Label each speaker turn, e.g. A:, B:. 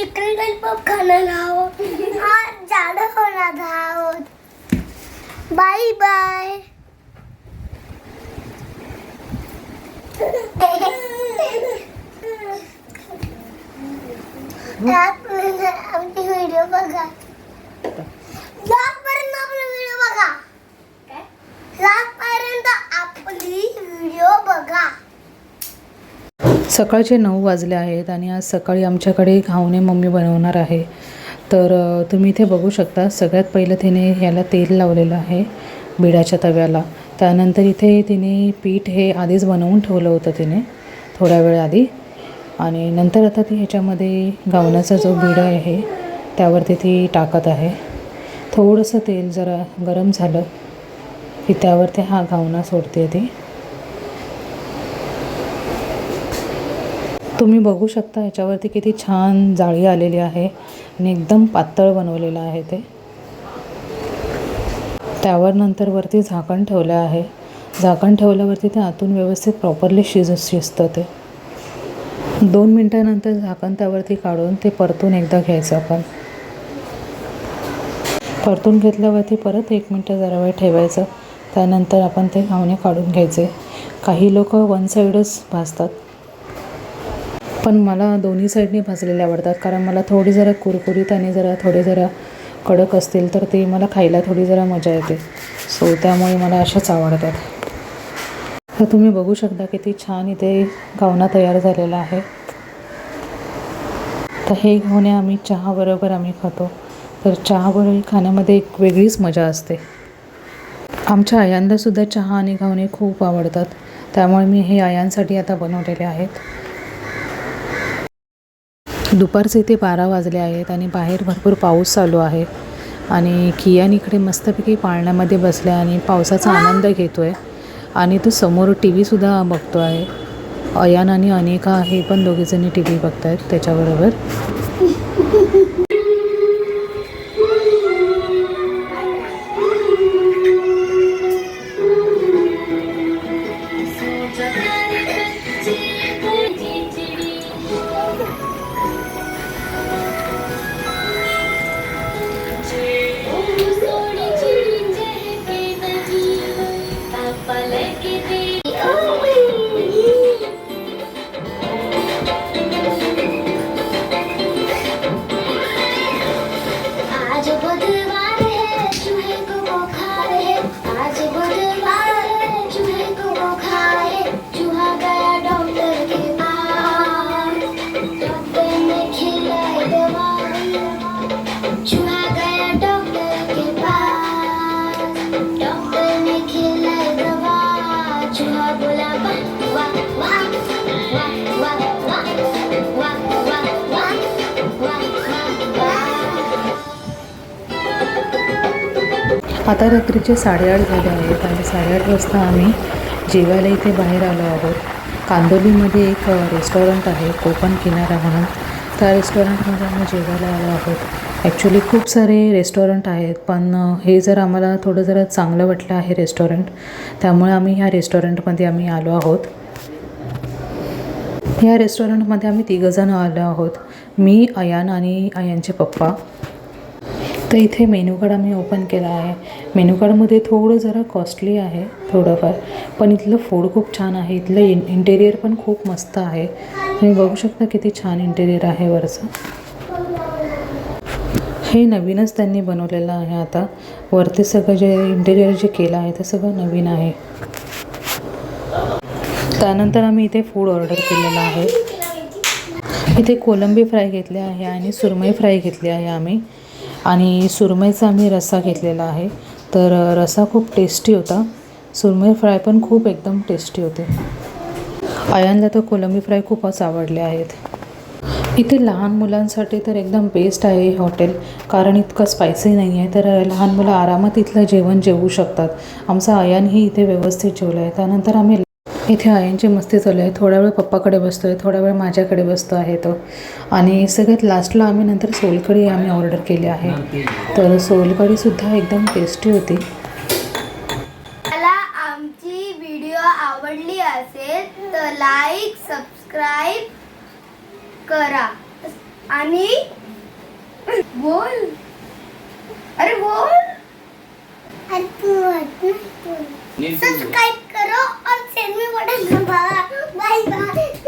A: Chicken lollipop खाणार आहोत. आज झाडं होणार आहोत. Bye bye. आमची व्हिडिओ बघा लाखपर्यंत आपला व्हिडिओ बघा लाखपर्यंत आपली व्हिडिओ बघा
B: सकाळचे नऊ वाजले आहेत आणि आज सकाळी आमच्याकडे घावणे मम्मी बनवणार आहे. तर तुम्ही इथे बघू शकता सगळ्यात पहिलं तिने ह्याला तेल लावलेलं आहे बिडाच्या तव्याला. त्यानंतर इथे तिने पीठ हे आधीच बनवून ठेवलं होतं तिने थोड्या वेळ आधी. आणि नंतर आता ती ह्याच्यामध्ये घावण्याचा जो बिडा आहे त्यावरती ती टाकत आहे. थोडंसं तेल जरा गरम झालं की त्यावरती हा घावणा सोडते ती. तुम्ही बघू शकता ह्याच्यावरती किती छान जाळी आलेली आहे आणि एकदम पातळ बनवलेलं आहे ते. त्यावर नंतर वरती झाकण ठेवलं आहे. झाकण ठेवल्यावरती ते आतून व्यवस्थित प्रॉपरली शिज शिजतं ते. दोन मिनटानंतर झाकण त्यावरती काढून ते परतून एकदा घ्यायचं आपण. परतून घेतल्यावरती परत एक मिनटं जरा वेळ ठेवायचं. त्यानंतर आपण ते घावणे काढून घ्यायचे. काही लोक वन साईडच भाजतात. पण मला दोन्ही साईडने भाजलेले आवडतात. कारण मला थोडी जरा कुरकुरीत आणि जरा थोडे जरा कडक असतील तर ते मला खायला थोडी जरा मजा येते. सो त्यामुळे मला अशाच आवडतात. तर तुम्ही बघू शकता किती छान इथे गावना तयार झालेला आहे. तर हे घावणे आम्ही चहाबरोबर आम्ही खातो. तर चहाबरोबर खाण्यामध्ये एक वेगळीच मजा असते. आमच्या आयांदासुद्धा चहा आणि घावणे खूप आवडतात. त्यामुळे मी हे आयांसाठी आता बनवलेले आहेत. दुपारचे इथे बारा वाजले आहेत आणि बाहेर भरपूर पाऊस चालू आहे. आणि कियान इकडे मस्तपैकी पाळण्यामध्ये बसल्या आणि पावसाचा आनंद घेतो आहे आणि तो समोर टी व्हीसुद्धा बघतो आहे अयान आणि अनेका हे पण दोघीजणी टी व्ही बघत आहेत त्याच्याबरोबर. आता रात्रीचे साडेआठ झाले आहेत आणि साडेआठ वाजता आम्ही जेवायला इथे बाहेर आलो आहोत. कांदोलीमध्ये एक रेस्टॉरंट आहे कोकण किनारा म्हणून. त्या रेस्टॉरंटमध्ये आम्ही जेवायला आलो आहोत. ॲक्च्युली खूप सारे रेस्टॉरंट आहेत पण हे जर आम्हाला थोडं जरा चांगलं वाटलं आहे रेस्टॉरंट त्यामुळे आम्ही ह्या रेस्टॉरंटमध्ये आम्ही आलो आहोत. या रेस्टॉरंटमध्ये आम्ही तिघंजणं आलो आहोत मी अयान आणि अयानचे पप्पा. तर इथे मेनू कार्ड आम्ही ओपन केला आहे. मेनू कार्डमध्ये थोडं जरा कॉस्टली आहे थोडंफार पण इथलं फूड खूप छान आहे. इथलं इन इंटेरियर पण खूप मस्त आहे. तुम्ही बघू शकता किती छान इंटेरियर आहे वरचं. हे नवीनच त्यांनी बनवलेलं आहे आता. वरती सगळं जे इंटेरियर जे केलं आहे ते सगळं नवीन आहे. त्यानंतर आम्ही इथे फूड ऑर्डर केलेलं आहे. इथे कोलंबी फ्राय घेतली आहे आणि सुरमई फ्राय घेतली आहे आम्ही. आणि सुरमईचा आम्ही रस्सा घेतलेला आहे. तर रस्सा खूप टेस्टी होता. सुरमई फ्राय पण खूप एकदम टेस्टी होते. आयांना तर कोलंबी फ्राय खूपच आवडले आहेत. इथे लहान मुलांसाठी तर एकदम बेस्ट आहे हे हॉटेल कारण इतकं स्पायसी नाही आहे. तर लहान मुलं आरामात इथलं जेवण जेवू शकतात. आमचा आयानही इथे व्यवस्थित जेवलं आहे त्यानंतर आम्ही इथे आयांची मस्ती चालू आहे. थोडा वेळ पप्पाकडे बसतो आहे थोडा वेळ माझ्याकडे बसतो आहे तो. आणि सगळ्यात लास्टला आम्ही नंतर सोलकढी आम्ही ऑर्डर केली आहे. तर सोलकढीसुद्धा एकदम टेस्टी होती.
A: मला आमची व्हिडिओ आवडली असेल तर लाईक सबस्क्राईब करा.
C: आणि बोल. अरे बोल.
A: सबस्क्राईब करो
C: और सेंड में बटन दबाओ बाय बाय